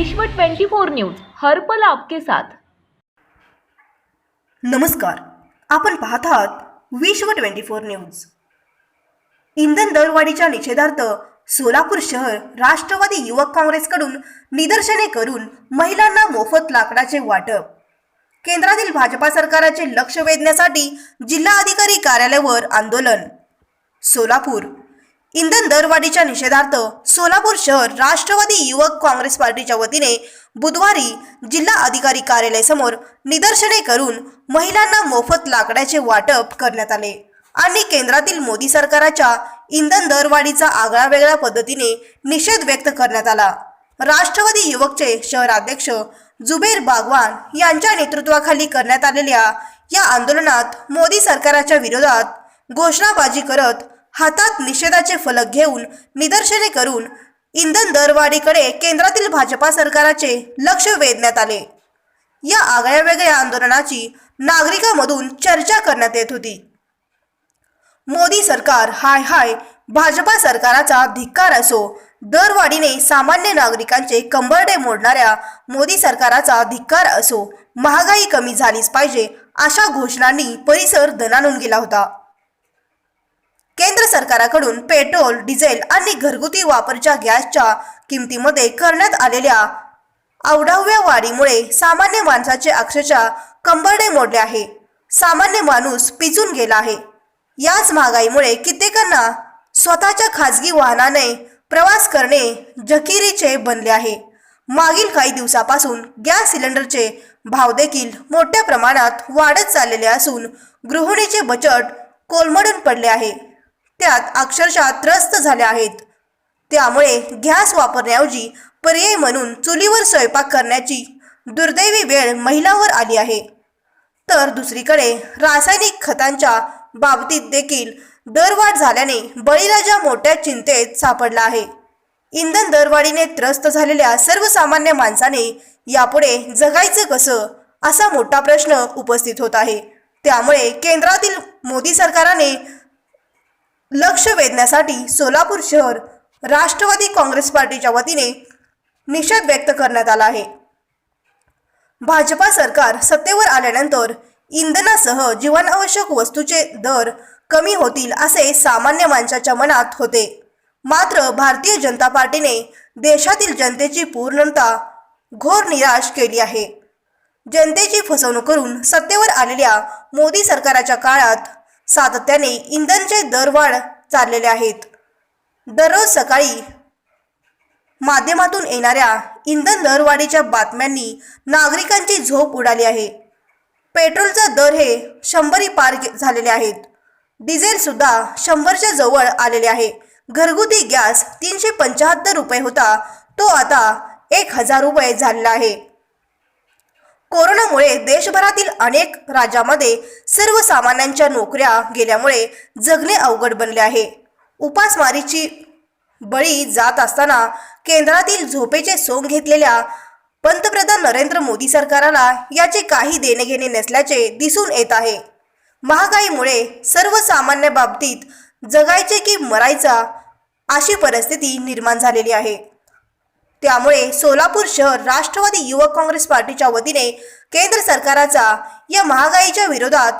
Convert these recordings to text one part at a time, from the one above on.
विश्व 24 न्यूज हर्पल आपके साथ. नमस्कार आपण पाहत आहात विश्व ट्वेंटी फोर न्यूज. इंधन दरवाढीच्या निषेधार्थ सोलापूर शहर राष्ट्रवादी युवक काँग्रेसकडून निदर्शने करून महिलांना मोफत लाकडाचे वाटप. केंद्रातील भाजपा सरकारचे लक्ष वेधण्यासाठी जिल्हा अधिकारी कार्यालयावर आंदोलन. सोलापूर इंधन दरवाढीच्या निषेधार्थ सोलापूर शहर राष्ट्रवादी युवक काँग्रेस पार्टीच्या वतीने बुधवारी जिल्हा अधिकारी कार्यालयासमोर निदर्शने करून महिलांना मोफत लाकडाचे वाटप करण्यात आले. आणि केंद्रातील मोदी सरकारच्या इंधन दरवाढीचा आगळा वेगळ्या पद्धतीने निषेध व्यक्त करण्यात आला. राष्ट्रवादी युवकचे शहराध्यक्ष जुबेर बागवान यांच्या नेतृत्वाखाली करण्यात आलेल्या या आंदोलनात मोदी सरकारच्या विरोधात घोषणाबाजी करत हातात निषेधाचे फलक घेऊन निदर्शने करून इंधन दरवाढीकडे केंद्रातील भाजपा सरकाराचे लक्ष वेधण्यात आले. या आगळ्या वेगळ्या आंदोलनाची नागरिकांमधून चर्चा करण्यात येत होती. मोदी सरकार हाय हाय भाजपा सरकाराचा धिक्कार असो दरवाढीने सामान्य नागरिकांचे कंबरडे मोडणाऱ्या मोदी सरकाराचा धिक्कार असो महागाई कमी झालीच पाहिजे अशा घोषणांनी परिसर धनानून गेला होता. केंद्र सरकारकडून पेट्रोल डिझेल आणि घरगुती वापरच्या गॅसच्या किमतीमध्ये करण्यात आलेल्या अवढाव्या वाढीमुळे सामान्य माणसाचे अक्षरशः कंबरडे मोडले आहे. सामान्य माणूस पिचून गेला आहे. याच महागाईमुळे कित्येकांना स्वतःच्या खाजगी वाहनाने प्रवास करणे जकिरीचे बनले आहे. मागील काही दिवसापासून गॅस सिलेंडरचे भाव देखील मोठ्या प्रमाणात वाढत चाललेले असून गृहिणीचे बचत कोलमडून पडले आहे. त्यात अक्षरशः त्रस्त झाले आहेत. त्यामुळे गॅस वापरण्याऐवजी पर्याय म्हणून चुलीवर स्वयंपाक करण्याची दुर्दैवी वेळ महिलांवर आली आहे. तर दुसरीकडे रासायनिक खतांच्या बाबतीत देखील दरवाढ झाल्याने बळीराजा मोठ्या चिंतेत सापडला आहे. इंधन दरवाढीने त्रस्त झालेल्या सर्वसामान्य माणसाने यापुढे जगायचं कसं असा मोठा प्रश्न उपस्थित होत आहे. त्यामुळे केंद्रातील मोदी सरकारने लक्ष वेधण्यासाठी सोलापूर शहर राष्ट्रवादी काँग्रेस पार्टीच्या वतीने निषेध व्यक्त करण्यात आला आहे. भाजपा सरकार सत्तेवर आल्यानंतर इंधनासह जीवनावश्यक वस्तूचे दर कमी होतील असे सामान्य माणसाच्या मनात होते. मात्र भारतीय जनता पार्टीने देशातील जनतेची पूर्णता घोर निराश केली आहे. जनतेची फसवणूक करून सत्तेवर आलेल्या मोदी सरकारच्या काळात सातत्याने इंधनचे दरवाढ चाललेले आहेत. दररोज सकाळी माध्यमातून येणाऱ्या इंधन दरवाढीच्या बातम्यांनी नागरिकांची झोप उडाली आहे. पेट्रोलचा दर हे शंभरी पार झालेले आहेत. डिझेल सुद्धा शंभरच्या जवळ आलेले आहे. घरगुती गॅस तीनशे पंचाहत्तर रुपये होता तो आता एक हजार रुपये झालेला आहे. कोरोनामुळे देशभरातील अनेक राज्यामध्ये सर्वसामान्यांच्या नोकऱ्या गेल्यामुळे जगणे अवघड बनले आहे. उपासमारीची बळी जात असताना केंद्रातील झोपेचे सोंग घेतलेल्या पंतप्रधान नरेंद्र मोदी सरकारला याचे काही देणेघेणे नसल्याचे दिसून येत आहे. महागाईमुळे सर्वसामान्य बाबतीत जगायचे की मरायचा अशी परिस्थिती निर्माण झालेली आहे. त्यामुळे सोलापूर शहर राष्ट्रवादी युवक काँग्रेस पार्टीच्या वतीने केंद्र सरकारचा या महागाईच्या विरोधात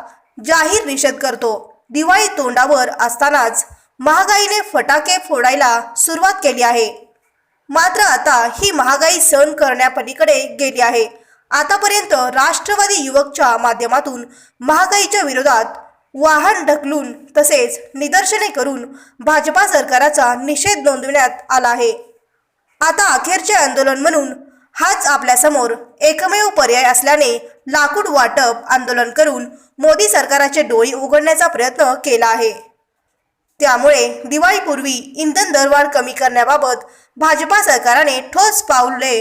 जाहीर निषेध करतो. दिवाळी तोंडावर असतानाच महागाईने फटाके फोडायला सुरुवात केली आहे. मात्र आता ही महागाई सहन करण्यापलीकडे गेली आहे. आतापर्यंत राष्ट्रवादी युवकच्या माध्यमातून महागाईच्या विरोधात वाहन ढकलून तसेच निदर्शने करून भाजपा सरकाराचा निषेध नोंदविण्यात आला आहे. आता अखेरचे आंदोलन म्हणून हाच आपल्यासमोर एकमेव पर्याय असल्याने लाकूड वाटप आंदोलन करून मोदी सरकारचे डोळी उघडण्याचा प्रयत्न केला आहे. त्यामुळे दिवाळीपूर्वी इंधन दरवाढ कमी करण्याबाबत भाजपा सरकारने ठोस पाऊले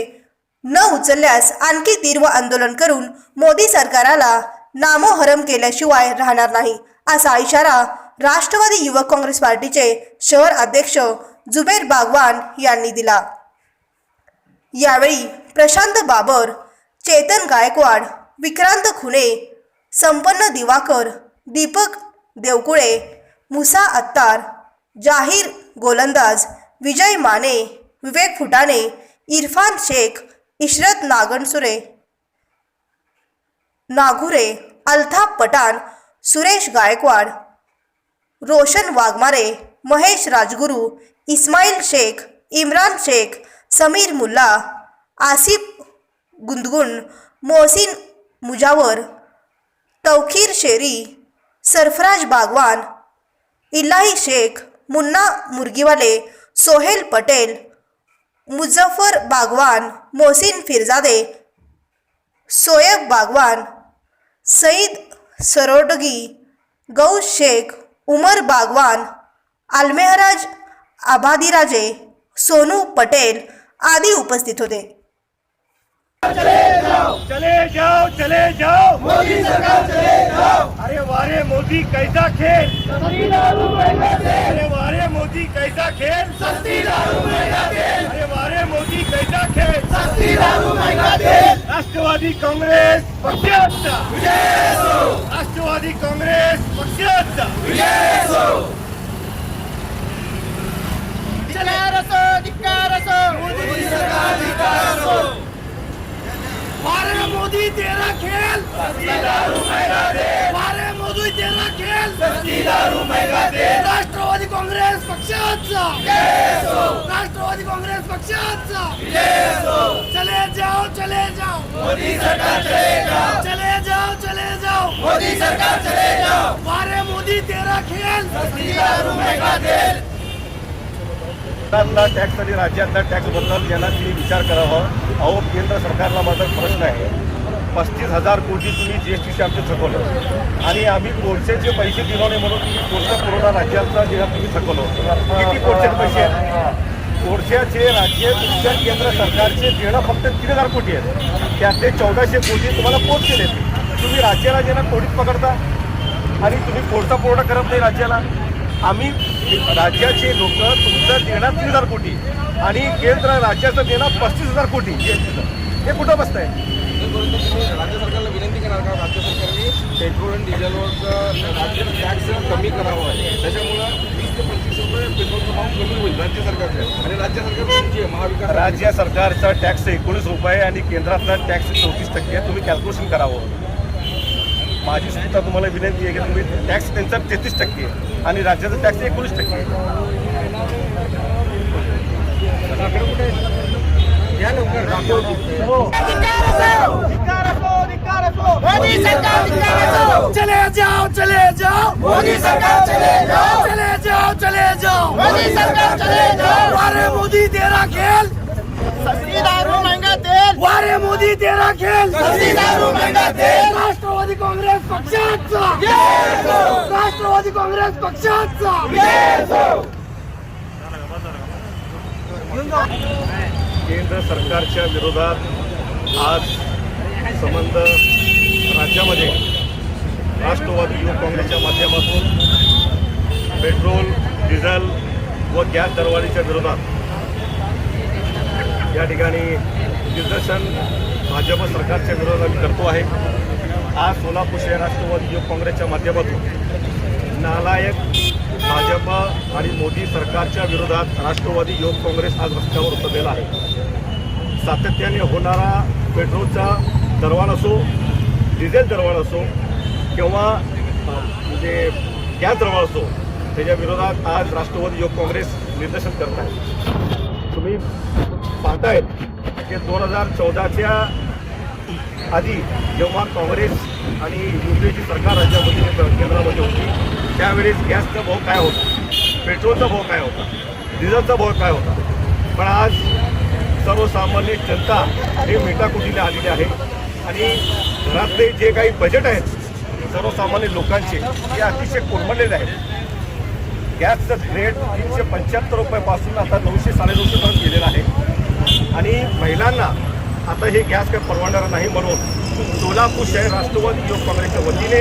न उचलल्यास आणखी तीव्र आंदोलन करून मोदी सरकारला नामोहरम केल्याशिवाय राहणार नाही असा इशारा राष्ट्रवादी युवक काँग्रेस पार्टीचे शहर अध्यक्ष जुबेर बागवान यांनी दिला. यावेळी प्रशांत बाबर चेतन गायकवाड विक्रांत खुने संपन्न दिवाकर दीपक देवकुळे मुसा अत्तार जाहीर गोलंदाज विजय माने विवेक फुटाणे इरफान शेख इशरत नागणसुरे नागुरे अल्ताफ पठाण सुरेश गायकवाड रोशन वाघमारे महेश राजगुरू इस्माईल शेख इम्रान शेख समीर मुल्ला आसिफ गुंदगुण मोहसिन मुजावर तौखीर शेरी सरफराज बागवान इलाही शेख मुन्ना मुर्गीवाले सोहेल पटेल मुझफ्फर बागवान मोहसिन फिरजादे सोयब बागवान सईद सरोडगी गौस शेख उमर बागवान आलमेहराज आबादीराजे सोनू पटेल आदी उपस्थित होते. चले जाओ चले जाओ मोदी सरकार चले जाओ. अरे वारे मोदी कैसा खेल? अरे वारे मोदी कैसा खेल? सस्ती दारू महंगा तेल अरे वारे मोदी कैसा खेल? सस्ती दारू महंगा तेल राष्ट्रवादी काँग्रेस पक्षाचा राष्ट्रवादी काँग्रेस पक्षाचा मारे मोदी तेरा खेल. मारे मोदी तेरा खेल. राष्ट्रवादी काँग्रेस पक्षाचा. राष्ट्रवादी काँग्रेस पक्षाचा. चले जाओ चले जाओ. मोदी सरकार चले जाओ चले जाओ चले जाओ मोदी सरकार चले जाओ. मारे मोदी तेरा खेल. राज्यातला टॅक्स आणि राज्यातल्या टॅक्सबद्दल यांना तुम्ही विचार करावा. अहो केंद्र सरकारला माझा प्रश्न आहे. पस्तीस हजार कोटी तुम्ही जी एस टीचे आमचे थकवलं. आणि आम्ही कोळसेचे पैसे दिलो नाही म्हणून तुम्ही कोळसा कोरोना राज्याचा जे तुम्ही थकवलं किती कोळसेचे पैसे आहेत? कोळशाचे राज्य तुमच्या केंद्र सरकारचे देणं फक्त तीन हजार कोटी आहेत. त्यातले चौदाशे कोटी तुम्हाला पोच केले? तुम्ही राज्याला ज्यांना कोडीत पकडता? आणि तुम्ही कोळसा पुरवठा करत नाही राज्याला? आम्ही राज्याचे लोक तुमचं देणार तीन हजार कोटी आणि केंद्र राज्याचं देणार पस्तीस हजार कोटी. हे कुठं बसतंय? राज्य सरकारला विनंती करणार का राज्य सरकारने पेट्रोल आणि डिझेलवरचं राज्य टॅक्स कमी करावं आहे त्याच्यामुळं वीस ते पंचवीस रुपये पेट्रोलचं भाव कमी होईल राज्य सरकारचं आणि राज्य सरकार महाविकास राज्य सरकारचा टॅक्स एकोणीस रुपये आणि केंद्रातला टॅक्स चौतीस टक्के. आहे. तुम्ही कॅल्क्युलेशन करावं. माझी सुद्धा तुम्हाला विनंती आहे की तुम्ही टॅक्स त्यांचा तेहतीस टक्के आहे आणि राज्याचा टॅक्स एकोणीस टक्के आहे. या लवकर चले जाओ चले जाओ। मोदी सरकार चले जाओ। चले जाओ चले जाओ। मोदी सरकार चले जाओ। वारे मोदी तेरा खेल। तेरा तेल राष्ट्रवादी काँग्रेस पक्षाचा. राष्ट्रवादी काँग्रेस पक्षाचा. केंद्र सरकारच्या विरोधात आज संबंध राज्यामध्ये राष्ट्रवादी युवक काँग्रेसच्या माध्यमातून पेट्रोल डिझेल व गॅस दरवाढीच्या विरोधात या ठिकाणी निदर्शन भाजप सरकारच्या विरोधात आम्ही करतो आहे. आज सोलापूर शहर राष्ट्रवादी युवक काँग्रेसच्या माध्यमातून नालायक भाजप आणि मोदी सरकारच्या विरोधात राष्ट्रवादी युवक काँग्रेस आज रस्त्यावर उतरलेला आहे. सातत्याने होणारा पेट्रोलचा दरवाढ असो डिझेल दरवाढ असो किंवा म्हणजे गॅस दरवाढ असो त्याच्या विरोधात आज राष्ट्रवादी युवक काँग्रेस निदर्शन करत आहे. तुम्ही पाहतायत ते दोन हजार चौदाच्या आधी जेव्हा काँग्रेस आणि युपीची सरकार राज्यामध्ये केंद्रामध्ये होती त्यावेळेस गॅसचा भाव काय होता? पेट्रोलचा भाव काय होता? डिझेलचा भाव काय होता? पण आज सर्वसामान्य जनता हे मेटाकुटीला आलेली आहे आणि घरातले जे काही बजेट आहेत सर्वसामान्य लोकांचे ते अतिशय कोलमडलेले आहेत. गॅसचं रेट तीनशे पंच्याहत्तर रुपयापासून आता नऊशे साडेनऊशेपर्यंत गेलेलं आहे. आणि महिलांना आता हे गॅस काही परवडणार नाही म्हणून सोलापूर शहर राष्ट्रवादी युवक काँग्रेसच्या वतीने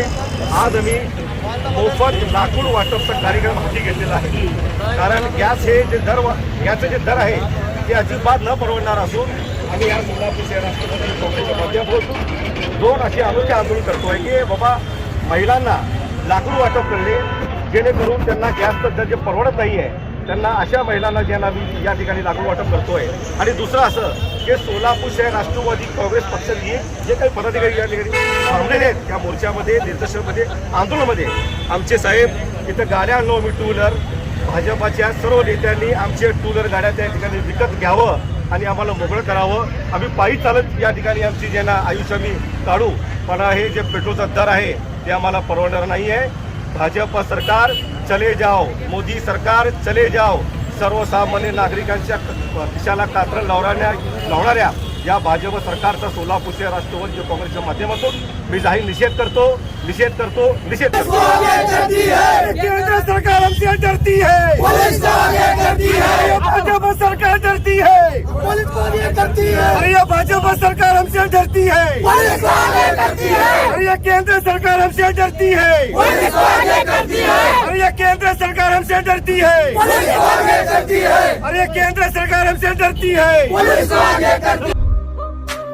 आज आम्ही मोफत लाकूड वाटपचा कार्यक्रम हाती घेतलेला आहे. कारण गॅस हे जे दर गॅसचे जे दर आहे ते अजिबात न परवडणार असून आम्ही या सोलापूर शहर राष्ट्रवादी युवक काँग्रेसच्या माध्यमातून दोन असे अनोखे आंदोलन करतोय की बाबा महिलांना लाकूड वाटप करणे जेणेकरून त्यांना गॅसचं दर जे परवडत नाही आहे त्यांना अशा महिलांना ज्यांना मी या ठिकाणी लागू वाटप करतोय. आणि दुसरं असं की सोलापूर शहर राष्ट्रवादी काँग्रेस पक्षाची जे काही पदाधिकारी या ठिकाणी थांबलेले आहेत त्या मोर्चामध्ये निदर्शनमध्ये आंदोलनामध्ये आमचे साहेब इथं गाड्या आणलो मी टू व्हीलर भाजपाच्या सर्व नेत्यांनी आमचे टू व्हीलर गाड्या त्या ठिकाणी विकत घ्यावं आणि आम्हाला मोकळं करावं. आम्ही पायी चालत या ठिकाणी आमची ज्यांना आयुष्य आम्ही काढू पण हे जे पेट्रोलचा दर आहे ते आम्हाला परवडणार नाही आहे भाजप सरकार चले जाओ मोदी सरकार चले जाओ. सर्वसामान्य नागरिकांच्या खिशाला कात्र लावणाऱ्या लावणाऱ्या या भाजप सरकारचा सोलापूर शहर राष्ट्रवादी काँग्रेसच्या माध्यमातून मी जाहीर निषेध करतो निषेध करतो निषेध करतो. केंद्र सरकार हमसे डरती है। पुलिस को आगे करती है। भाजप सरकार डरती है। है। अरे ये भाजपा सरकार हमसे डरती है। पुलिस को आगे करती है। अरे ये केंद्र सरकार हमसे डरती है। पुलिस को आगे करती है। अरे ये केंद्र सरकार हमसे डरती है। पुलिस को आगे करती है। अरे केंद्र सरकार हमसे डरती है।